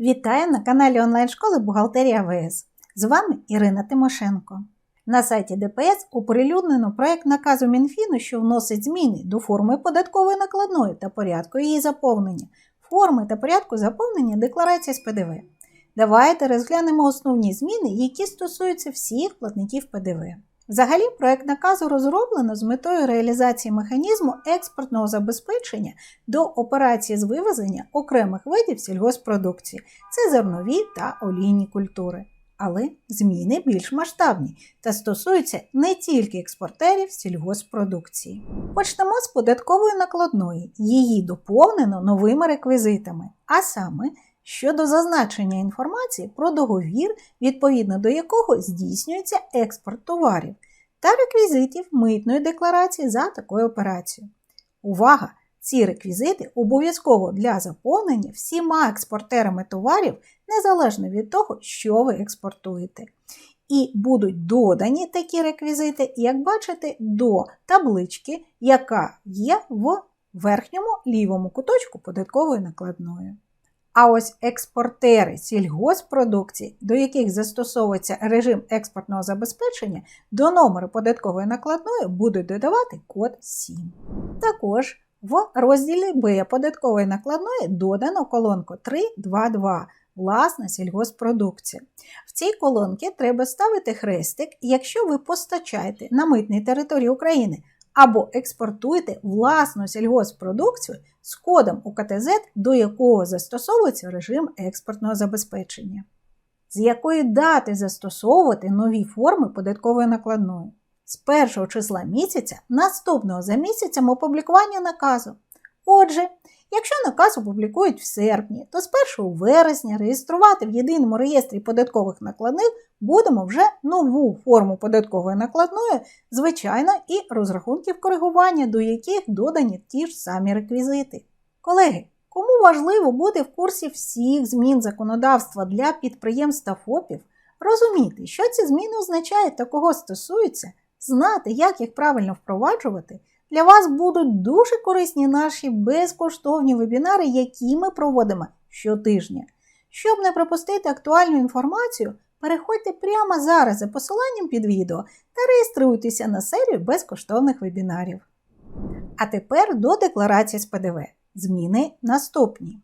Вітаю на каналі онлайн-школи Бухгалтерія ВС. З вами Ірина Тимошенко. На сайті ДПС оприлюднено проект наказу Мінфіну, що вносить зміни до форми податкової накладної та порядку її заповнення, форми та порядку заповнення декларації з ПДВ. Давайте розглянемо основні зміни, які стосуються всіх платників ПДВ. Взагалі, проект наказу розроблено з метою реалізації механізму експортного забезпечення до операції з вивезення окремих видів сільгоспродукції це зернові та олійні культури. Але зміни більш масштабні та стосуються не тільки експортерів сільгоспродукції. Почнемо з податкової накладної. Її доповнено новими реквізитами, а саме щодо зазначення інформації про договір, відповідно до якого здійснюється експорт товарів, та реквізитів митної декларації за такою операцією. Увага! Ці реквізити обов'язково для заповнення всіма експортерами товарів незалежно від того, що ви експортуєте. І будуть додані такі реквізити, як бачите, до таблички, яка є в верхньому лівому куточку податкової накладної. А ось експортери сільгоспродукції, до яких застосовується режим експортного забезпечення, до номеру податкової накладної будуть додавати код 7. Також в розділі Б податкової накладної додано колонку 322 власна сільгоспродукція. В цій колонці треба ставити хрестик, якщо ви постачаєте на митній території України або експортуйте власну сільгоспродукцію з кодом УКТЗ, до якого застосовується режим експортного забезпечення. З якої дати застосовувати нові форми податкової накладної? З першого числа місяця наступного за місяцем опублікування наказу. Отже, якщо наказ опублікують в серпні, то з 1 вересня реєструвати в єдиному реєстрі податкових накладних будемо вже нову форму податкової накладної, звичайно, і розрахунків коригування, до яких додані ті ж самі реквізити. Колеги, кому важливо бути в курсі всіх змін законодавства для підприємств та ФОПів, розуміти, що ці зміни означають та кого стосуються, знати, як їх правильно впроваджувати. Для вас будуть дуже корисні наші безкоштовні вебінари, які ми проводимо щотижня. Щоб не пропустити актуальну інформацію, переходьте прямо зараз за посиланням під відео та реєструйтеся на серію безкоштовних вебінарів. А тепер до декларації з ПДВ. Зміни наступні.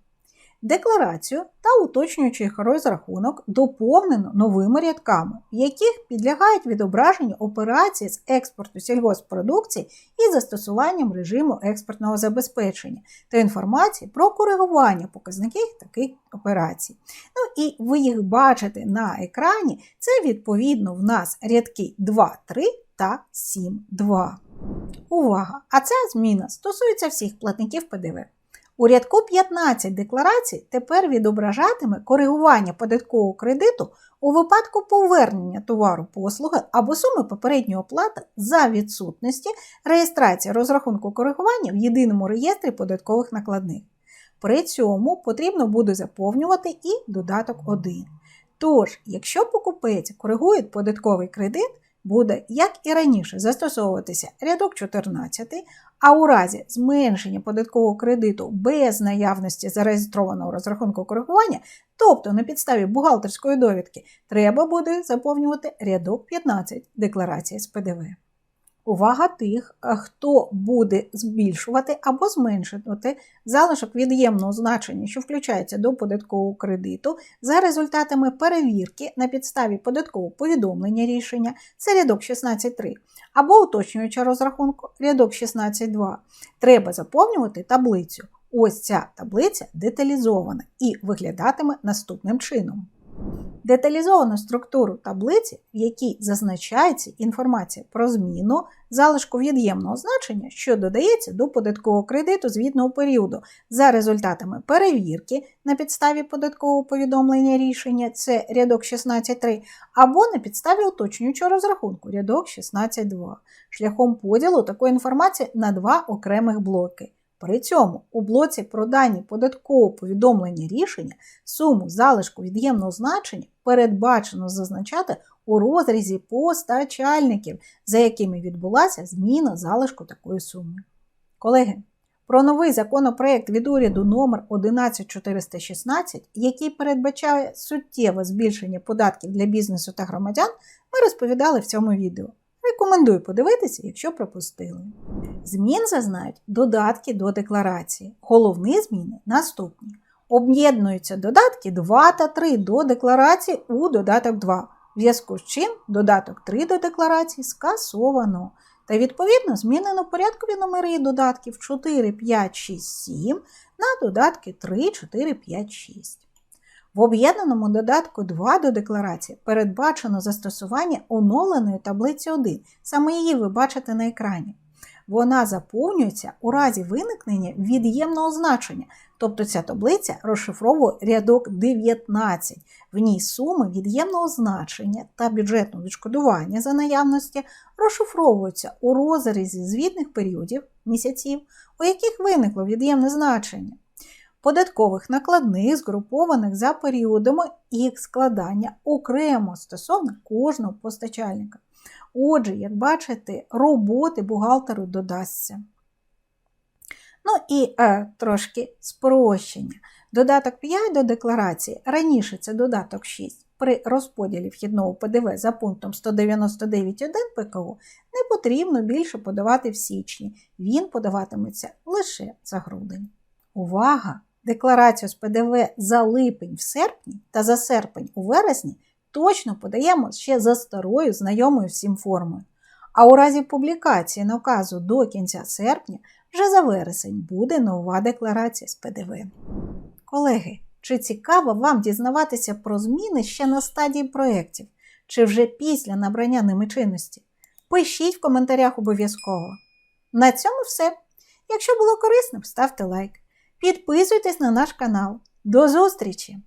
Декларацію та уточнюючий розрахунок доповнено новими рядками, в яких підлягають відображенню операції з експорту сільгоспродукції і застосуванням режиму експортного забезпечення та інформації про коригування показників таких операцій. Ну і ви їх бачите на екрані, це відповідно в нас рядки 2, 3 та 7, 2. Увага! А ця зміна стосується всіх платників ПДВ. У рядку 15 декларацій тепер відображатиме коригування податкового кредиту у випадку повернення товару послуги або суми попередньої оплати за відсутності реєстрації розрахунку коригування в єдиному реєстрі податкових накладних. При цьому потрібно буде заповнювати і додаток 1. Тож, якщо покупець коригує податковий кредит, буде, як і раніше, застосовуватися рядок 14, а у разі зменшення податкового кредиту без наявності зареєстрованого розрахунку коригування, тобто на підставі бухгалтерської довідки, треба буде заповнювати рядок 15 декларації з ПДВ. Увага тих, хто буде збільшувати або зменшувати залишок від'ємного значення, що включається до податкового кредиту, за результатами перевірки на підставі податкового повідомлення рішення, це рядок 16.3, або уточнююча розрахунку рядок 16.2. Треба заповнювати таблицю. Ось ця таблиця деталізована і виглядатиме наступним чином деталізовану структуру таблиці, в якій зазначається інформація про зміну залишку від'ємного значення, що додається до податкового кредиту звітного періоду за результатами перевірки на підставі податкового повідомлення рішення, це рядок 16.3, або на підставі уточнюючого розрахунку рядок 16.2, шляхом поділу такої інформації на два окремих блоки. При цьому у блоці про дані податкового повідомлення рішення суму залишку від'ємного значення передбачено зазначати у розрізі постачальників, за якими відбулася зміна залишку такої суми. Колеги, про новий законопроект від уряду номер 11416, який передбачає суттєве збільшення податків для бізнесу та громадян, ми розповідали в цьому відео. Рекомендую подивитися, якщо пропустили. Змін зазнають додатки до декларації. Головні зміни наступні. Об'єднуються додатки 2 та 3 до декларації у додаток 2. В зв'язку з чим додаток 3 до декларації скасовано. Та відповідно змінено порядкові номери додатків 4, 5, 6, 7 на додатки 3, 4, 5, 6. В об'єднаному додатку 2 до декларації передбачено застосування оновленої таблиці 1. Саме її ви бачите на екрані. Вона заповнюється у разі виникнення від'ємного значення, тобто ця таблиця розшифровує рядок 19. В ній суми від'ємного значення та бюджетного відшкодування за наявності розшифровуються у розрізі звітних періодів місяців, у яких виникло від'ємне значення податкових накладних, згрупованих за періодами їх складання окремо стосовно кожного постачальника. Отже, як бачите, роботи бухгалтеру додасться. Ну і е, трошки спрощення. Додаток 5 до декларації, раніше це додаток 6. При розподілі вхідного ПДВ за пунктом 199.1 ПКУ не потрібно більше подавати в січні. Він подаватиметься лише за грудень. Увага! Декларацію з ПДВ за липень в серпні та за серпень у вересні точно подаємо ще за старою знайомою всім формою. А у разі публікації наказу до кінця серпня вже за вересень буде нова декларація з ПДВ. Колеги, чи цікаво вам дізнаватися про зміни ще на стадії проєктів, чи вже після набрання ними чинності? Пишіть в коментарях обов'язково. На цьому все. Якщо було корисним, ставте лайк. Підписуйтесь на наш канал. До зустрічі!